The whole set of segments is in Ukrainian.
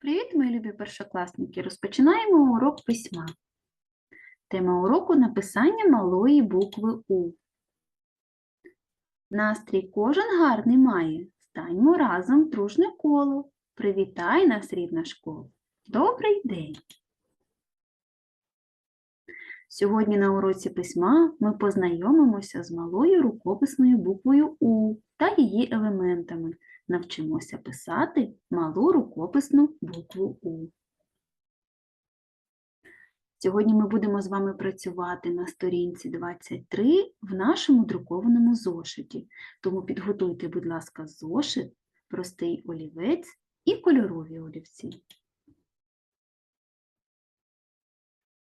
Привіт, мої любі першокласники! Розпочинаємо урок письма. Тема уроку написання малої букви У. Настрій кожен гарний має. Станьмо разом дружне коло. Привітай нас, рідна школа. Добрий день! Сьогодні на уроці письма ми познайомимося з малою рукописною буквою У та її елементами. Навчимося писати малу рукописну букву У. Сьогодні ми будемо з вами працювати на сторінці 23 в нашому друкованому зошиті. Тому підготуйте, будь ласка, зошит, простий олівець і кольорові олівці.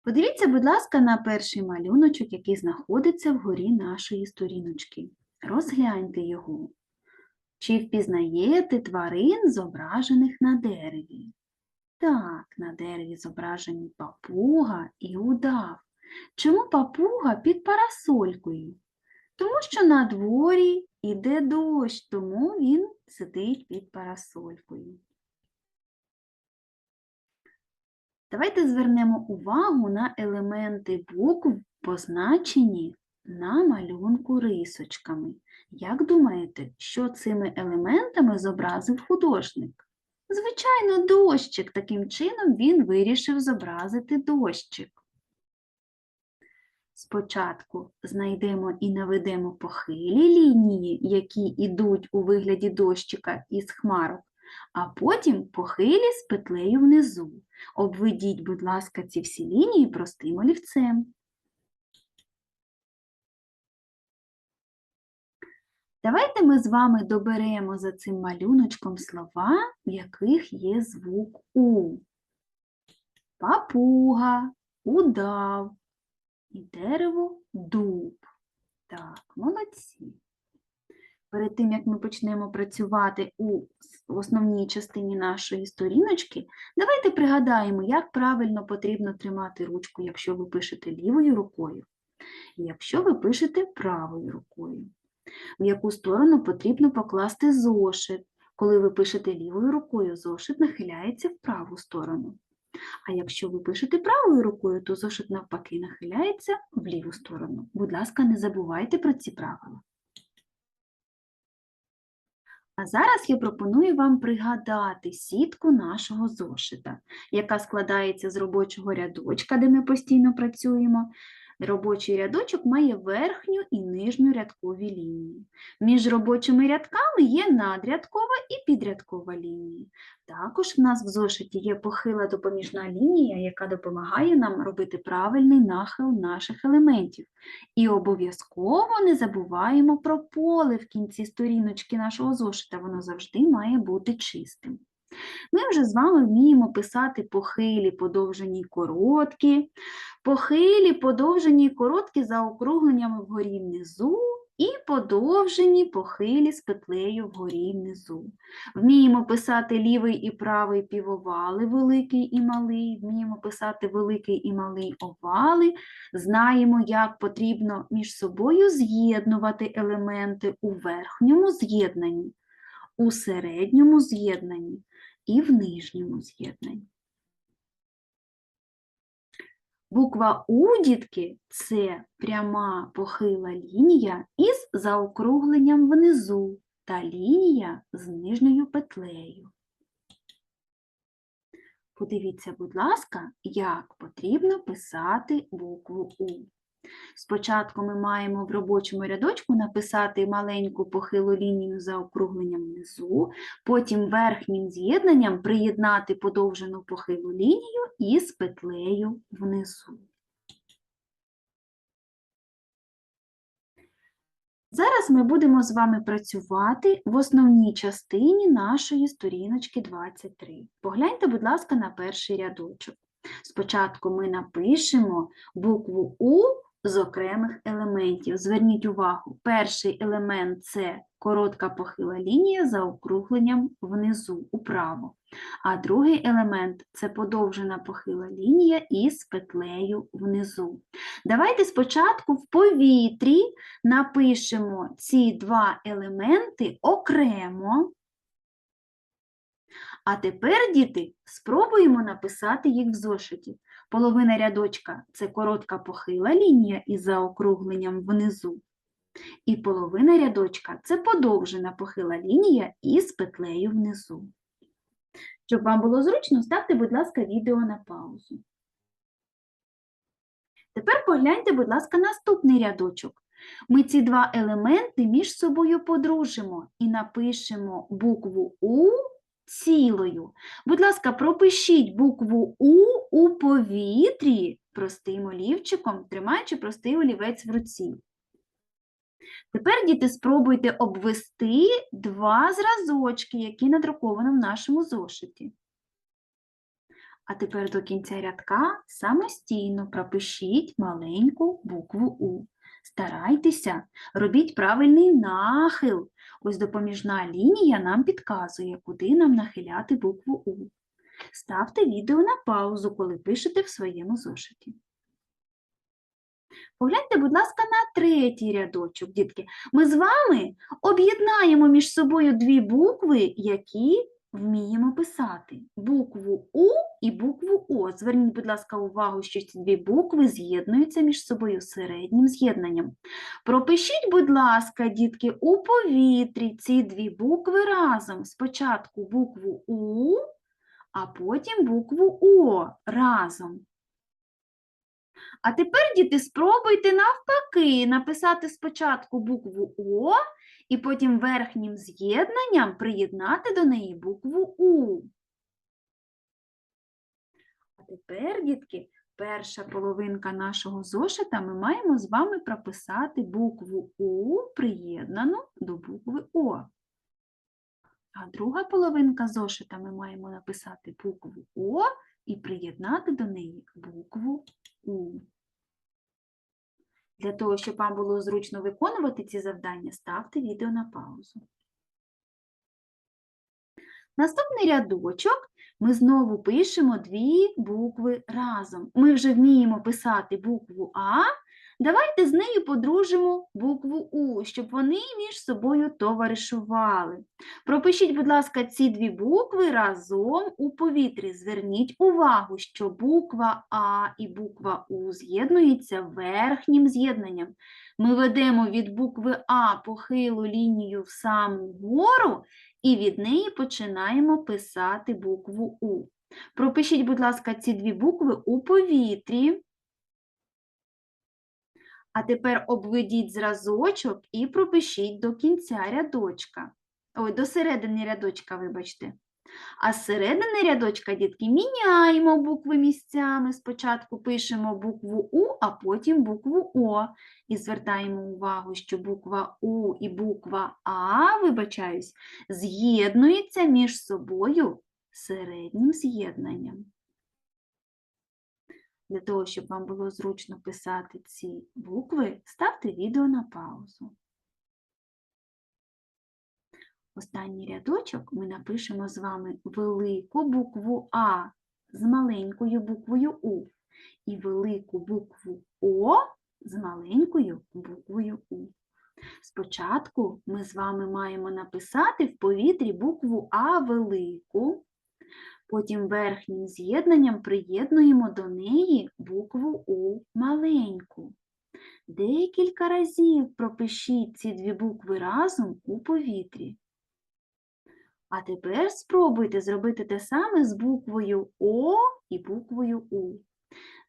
Подивіться, будь ласка, на перший малюночок, який знаходиться вгорі нашої сторіночки. Розгляньте його. Чи впізнаєте тварин, зображених на дереві? Так, на дереві зображені папуга і удав. Чому папуга під парасолькою? Тому що на дворі іде дощ, тому він сидить під парасолькою. Давайте звернемо увагу на елементи букв, позначені на малюнку рисочками. Як думаєте, що цими елементами зобразив художник? Звичайно, дощик. Таким чином він вирішив зобразити дощик. Спочатку знайдемо і наведемо похилі лінії, які йдуть у вигляді дощика із хмарок, а потім похилі з петлею внизу. Обведіть, будь ласка, ці всі лінії простим олівцем. Давайте ми з вами доберемо за цим малюночком слова, в яких є звук У. Папуга, удав і дерево дуб. Так, молодці. Перед тим, як ми почнемо працювати у основній частині нашої сторіночки, давайте пригадаємо, як правильно потрібно тримати ручку, якщо ви пишете лівою рукою, і якщо ви пишете правою рукою в яку сторону потрібно покласти зошит. Коли ви пишете лівою рукою, зошит нахиляється в праву сторону. А якщо ви пишете правою рукою, то зошит навпаки нахиляється в ліву сторону. Будь ласка, не забувайте про ці правила. А зараз я пропоную вам пригадати сітку нашого зошита, яка складається з робочого рядочка, де ми постійно працюємо, Робочий рядочок має верхню і нижню рядкові лінії. Між робочими рядками є надрядкова і підрядкова лінії. Також в нас в зошиті є похила допоміжна лінія, яка допомагає нам робити правильний нахил наших елементів. І обов'язково не забуваємо про поле в кінці сторіночки нашого зошита, воно завжди має бути чистим. Ми вже з вами вміємо писати похилі, подовжені короткі, похилі, подовжені й короткі за округленнями вгорі внизу, і подовжені похилі з петлею вгорі внизу. Вміємо писати лівий і правий півовали, великий і малий, вміємо писати великий і малий овали, знаємо, як потрібно між собою з'єднувати елементи у верхньому з'єднанні, у середньому з'єднанні і в нижньому з'єднанні. Буква У, дітки, це пряма похила лінія із заокругленням внизу та лінія з нижньою петлею. Подивіться, будь ласка, як потрібно писати букву У. Спочатку ми маємо в робочому рядочку написати маленьку похилу лінію за округленням внизу, потім верхнім з'єднанням приєднати подовжену похилу лінію із петлею внизу. Зараз ми будемо з вами працювати в основній частині нашої сторіночки 23. Погляньте, будь ласка, на перший рядочок. Спочатку ми напишемо букву У з окремих елементів. Зверніть увагу, перший елемент це коротка похила лінія за округленням внизу, управо. А другий елемент це подовжена похила лінія із петлею внизу. Давайте спочатку в повітрі напишемо ці два елементи окремо, А тепер, діти, спробуємо написати їх в зошиті. Половина рядочка це коротка похила лінія із заокругленням внизу. І половина рядочка це подовжена похила лінія із петлею внизу. Щоб вам було зручно, ставте, будь ласка, відео на паузу. Тепер погляньте, будь ласка, наступний рядочок. Ми ці два елементи між собою подружимо і напишемо букву У цілою. Будь ласка, пропишіть букву У у повітрі простим олівчиком, тримаючи простий олівець в руці. Тепер, діти, спробуйте обвести два зразочки, які надруковано в нашому зошиті. А тепер до кінця рядка самостійно пропишіть маленьку букву У. Старайтеся, робіть правильний нахил. Ось допоміжна лінія нам підказує, куди нам нахиляти букву У. Ставте відео на паузу, коли пишете в своєму зошиті. Погляньте, будь ласка, на третій рядочок, дітки. Ми з вами об'єднаємо між собою дві букви, які вміємо писати. Букву У і букву О. Зверніть, будь ласка, увагу, що ці дві букви з'єднуються між собою середнім з'єднанням. Пропишіть, будь ласка, дітки, у повітрі ці дві букви разом. Спочатку букву У, а потім букву О разом. А тепер, діти, спробуйте навпаки написати спочатку букву О і потім верхнім з'єднанням приєднати до неї букву У. А тепер, дітки, перша половинка нашого зошита ми маємо з вами прописати букву У приєднану до букви О. А друга половинка зошита ми маємо написати букву О і приєднати до неї букву У. Для того, щоб вам було зручно виконувати ці завдання, ставте відео на паузу. Наступний рядочок ми знову пишемо дві букви разом. Ми вже вміємо писати букву А. Давайте з нею подружимо букву У, щоб вони між собою товаришували. Пропишіть, будь ласка, ці дві букви разом у повітрі. Зверніть увагу, що буква А і буква У з'єднуються верхнім з'єднанням. Ми ведемо від букви А похилу лінію в саму гору і від неї починаємо писати букву У. Пропишіть, будь ласка, ці дві букви у повітрі. А тепер обведіть зразочок і пропишіть до кінця рядочка. Ой, до середини рядочка, вибачте. А з середини рядочка, дітки, міняємо букви місцями. Спочатку пишемо букву У, а потім букву О. І звертаємо увагу, що буква У і буква А, вибачаюсь, з'єднуються між собою середнім з'єднанням. Для того, щоб вам було зручно писати ці букви, ставте відео на паузу. Останній рядочок ми напишемо з вами велику букву А з маленькою буквою У і велику букву О з маленькою буквою У. Спочатку ми з вами маємо написати в повітрі букву А велику, потім верхнім з'єднанням приєднуємо до неї букву У маленьку. Декілька разів пропишіть ці дві букви разом у повітрі. А тепер спробуйте зробити те саме з буквою О і буквою У.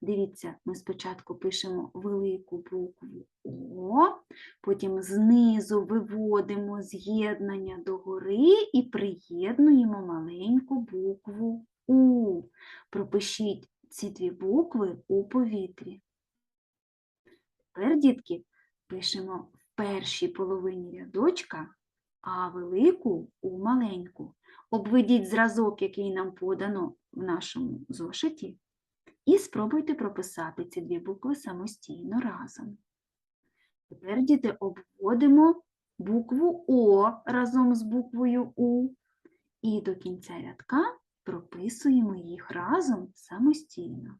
Дивіться, ми спочатку пишемо велику букву О, потім знизу виводимо з'єднання догори і приєднуємо маленьку букву У. Пропишіть ці дві букви у повітрі. Тепер, дітки, пишемо в першій половині рядочка а велику у маленьку. Обведіть зразок, який нам подано в нашому зошиті, і спробуйте прописати ці дві букви самостійно разом. Тепер, діти, обводимо букву О разом з буквою У, і до кінця рядка прописуємо їх разом самостійно.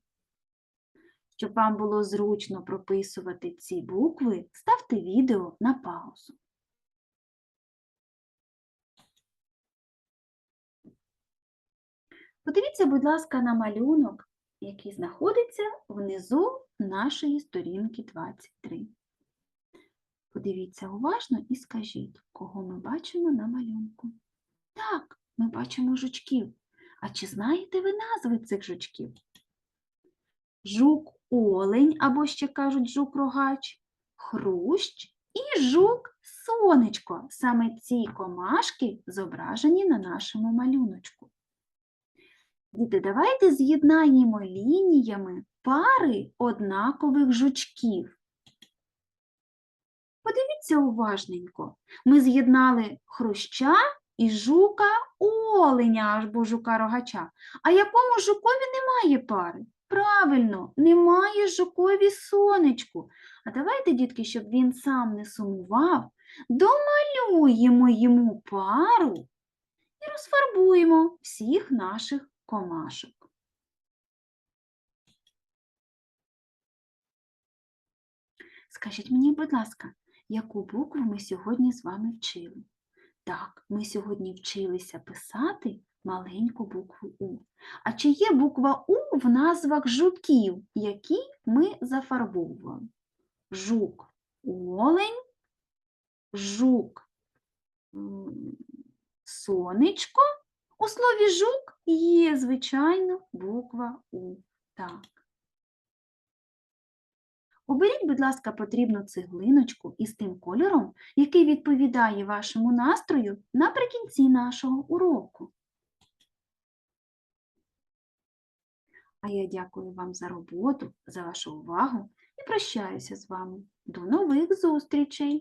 Щоб вам було зручно прописувати ці букви, ставте відео на паузу. Подивіться, будь ласка, на малюнок, який знаходиться внизу нашої сторінки 23. Подивіться уважно і скажіть, кого ми бачимо на малюнку. Так, ми бачимо жучків. А чи знаєте ви назви цих жучків? Жук-олень, або ще кажуть жук-рогач, хрущ і жук-сонечко. Саме ці комашки зображені на нашому малюночку. Діти, давайте з'єднаємо лініями пари однакових жучків. Подивіться уважненько. Ми з'єднали хруща і жука оленя або жука рогача. А якому жукові немає пари? Правильно, немає жукові сонечку. А давайте, дітки, щоб він сам не сумував, домалюємо йому пару і розфарбуємо всіх наших комашок. Скажіть мені, будь ласка, яку букву ми сьогодні з вами вчили? Так, ми сьогодні вчилися писати маленьку букву У. А чи є буква У в назвах жуків, які ми зафарбовували? Жук олень, жук сонечко. У слові жук є, звичайно, буква У. Так. Оберіть, будь ласка, потрібну цеглиночку із тим кольором, який відповідає вашому настрою наприкінці нашого уроку. А я дякую вам за роботу, за вашу увагу і прощаюся з вами. До нових зустрічей!